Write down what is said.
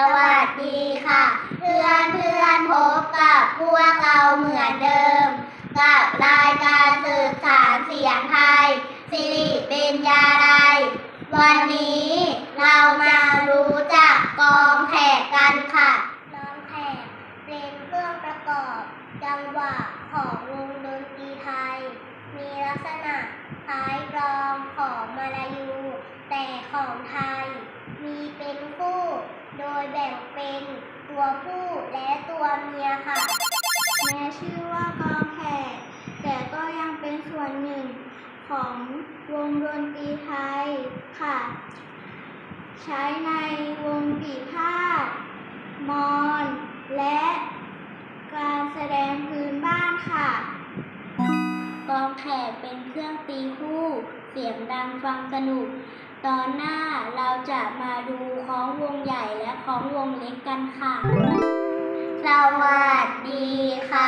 สวัสดีค่ะ เพื่อนเพื่อนพบกับพวกเราเหมือนเดิม กับรายการสื่อสารเสียงไทยสิริเบญญาไดวันนี้เรามารู้จักกองแขกกันค่ะกองแขกเป็นเครื่องประกอบจังหวะของวงดนตรีไทย มีลักษณะคล้ายกลองของมาลายู แต่ของไทย มีเป็นคู่ โดยแบ่งเป็นตัวผู้และตัวเมียค่ะ แม้ชื่อว่ากองแขกแต่ก็ยังเป็นส่วนหนึ่งของวงดนตรีไทยค่ะ ใช้ในวงปีพาดมอนและการแสดงพื้นบ้านค่ะกองแขกเป็นเครื่องตีคู่ เสียงดังฟังสนุก ตอนหน้าเราจะมาดูของวงใหญ่และของวงเล็กกันค่ะ สวัสดีค่ะ